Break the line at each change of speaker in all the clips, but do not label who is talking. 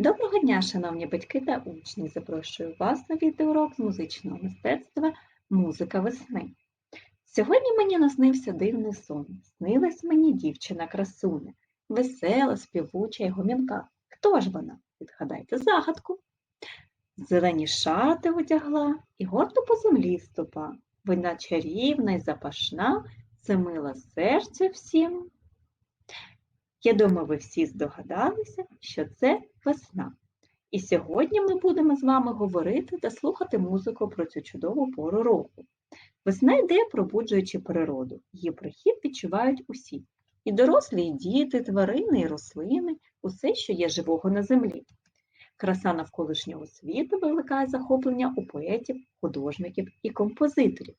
Доброго дня, шановні батьки та учні! Запрошую вас на відеоурок з музичного мистецтва Музика весни. Сьогодні мені наснився дивний сон. Снилась мені дівчина красуня, весела, співуча й гомінка. Хто ж вона? Відгадайте загадку. Зелені шати одягла і гордо по землі ступа. Вона чарівна й запашна, це мила серця всім. Я думаю, ви всі здогадалися, що це весна. І сьогодні ми будемо з вами говорити та слухати музику про цю чудову пору року. Весна йде, пробуджуючи природу. Її прихід відчувають усі. І дорослі, і діти, тварини, і рослини, усе, що є живого на землі. Краса навколишнього світу викликає захоплення у поетів, художників і композиторів.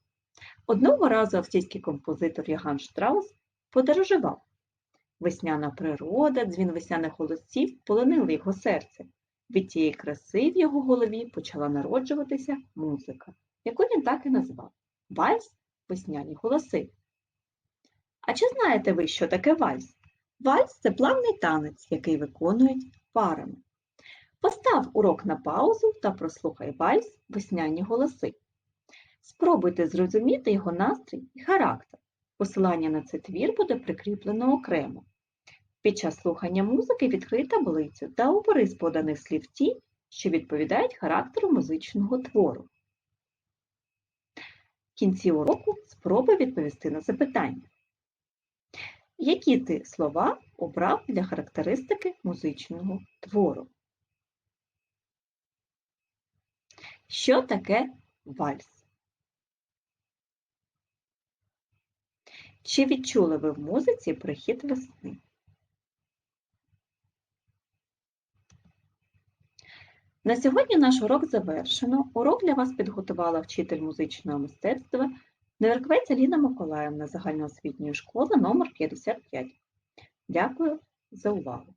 Одного разу австрійський композитор Яган Штраус подорожував. Весняна природа, дзвін весняних голосів полонили його серце. Від тієї краси в його голові почала народжуватися музика, яку він так і назвав вальс весняні голоси. А чи знаєте ви, що таке вальс? Вальс це плавний танець, який виконують парами. Постав урок на паузу та прослухай вальс весняні голоси. Спробуйте зрозуміти його настрій і характер. Посилання на цей твір буде прикріплено окремо. Під час слухання музики відкрий таблицю та обери з поданих слів ті, що відповідають характеру музичного твору. В кінці уроку спробуй відповісти на запитання. Які ти слова обрав для характеристики музичного твору? Що таке вальс? Чи відчули ви в музиці прихід весни? На сьогодні наш урок завершено. Урок для вас підготувала вчитель музичного мистецтва Неверквець Аліна Миколаївна загальноосвітньої школи номер 55. Дякую за увагу!